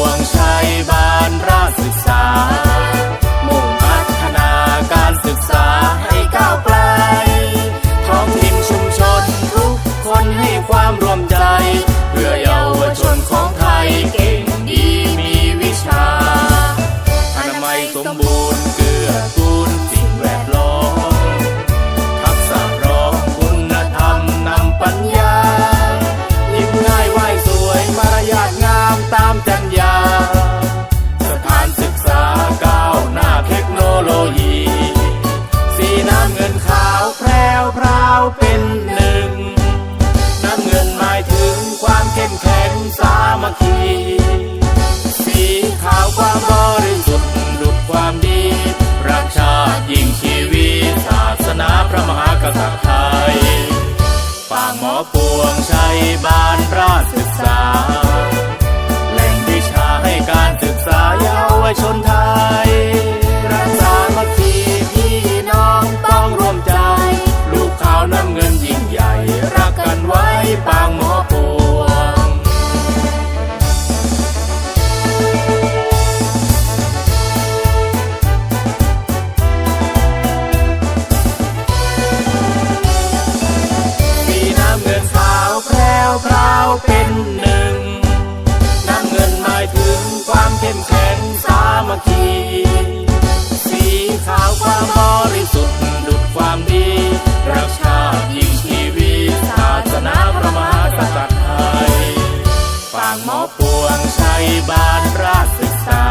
วงชัยบานราชศึกษา มุ่งพัฒนาการศึกษาให้ก้าวไกล ท้องถิ่นชุมชนทุกคนให้ความร่วมใจ เพื่อเยาวชนของไทยเก่งดีมีวิชา อนามัสมบูรณ์เกือกูล ปวงชัยบานราชศึกษา ความเข้มแข็งสามัคคี สีขาวความบริสุทธิ์ดุดความดี รักชาติยิ่งชีวีศาสนาประมาทสัตย์ไทย ฝางหมอปวงชัยบานราชศึกษา